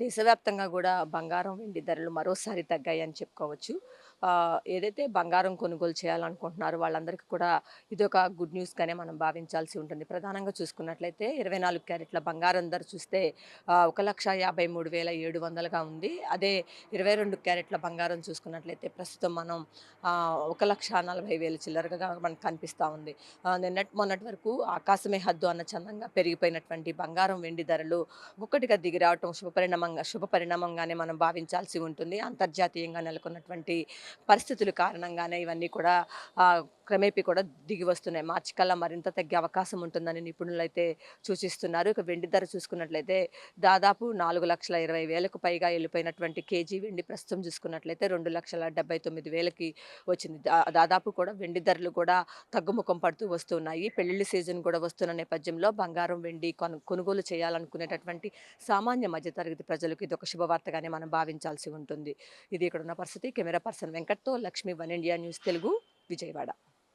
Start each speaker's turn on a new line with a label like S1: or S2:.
S1: దేశవ్యాప్తంగా కూడా బంగారం వెండి ధరలు మరోసారి తగ్గాయి అని చెప్పుకోవచ్చు ఏదైతే బంగారం కొనుగోలు చేయాలనుకుంటున్నారో వాళ్ళందరికీ కూడా ఇది ఒక గుడ్ న్యూస్గానే మనం భావించాల్సి ఉంటుంది. ప్రధానంగా చూసుకున్నట్లయితే ఇరవై నాలుగు క్యారెట్ల బంగారం ధర చూస్తే ఒక లక్ష యాభై మూడు వేల ఏడు వందలుగా ఉంది. అదే ఇరవై రెండు క్యారెట్ల బంగారం చూసుకున్నట్లయితే ప్రస్తుతం మనం ఒక లక్ష నలభై వేలు చిల్లరగా మనకు కనిపిస్తూ ఉంది. నిన్నటి మొన్నటి వరకు ఆకాశమే హద్దు అన్న చందంగా పెరిగిపోయినటువంటి బంగారం వెండి ధరలు ఒక్కటిగా దిగి రావటం శుభ పరిణామంగా శుభ పరిణామంగానే మనం భావించాల్సి ఉంటుంది. అంతర్జాతీయంగా నెలకొన్నటువంటి పరిస్థితుల కారణంగానే ఇవన్నీ కూడా క్రమేపీ కూడా దిగి వస్తున్నాయి. మార్చి కల్లా మరింత తగ్గే అవకాశం ఉంటుందని నిపుణులు అయితే సూచిస్తున్నారు. ఇక వెండి ధర చూసుకున్నట్లయితే దాదాపు నాలుగు లక్షల ఇరవై వేలకు పైగా వెళ్ళిపోయినటువంటి కేజీ వెండి ప్రస్తుతం చూసుకున్నట్లయితే రెండు లక్షల డెబ్బై తొమ్మిది వేలకి వచ్చింది. దాదాపు కూడా వెండి ధరలు కూడా తగ్గుముఖం పడుతూ వస్తున్నాయి. పెళ్ళిళ్ళ సీజన్ కూడా వస్తున్న నేపథ్యంలో బంగారం వెండి కొనుగోలు చేయాలనుకునేటటువంటి సామాన్య మధ్యతరగతి ప్రజలకు ఇది ఒక శుభవార్తగానే మనం భావించాల్సి ఉంటుంది. ఇది ఇక్కడ ఉన్న పరిస్థితి. Camera person వెంకట్తో Lakshmi one India news Telugu Vijayawada.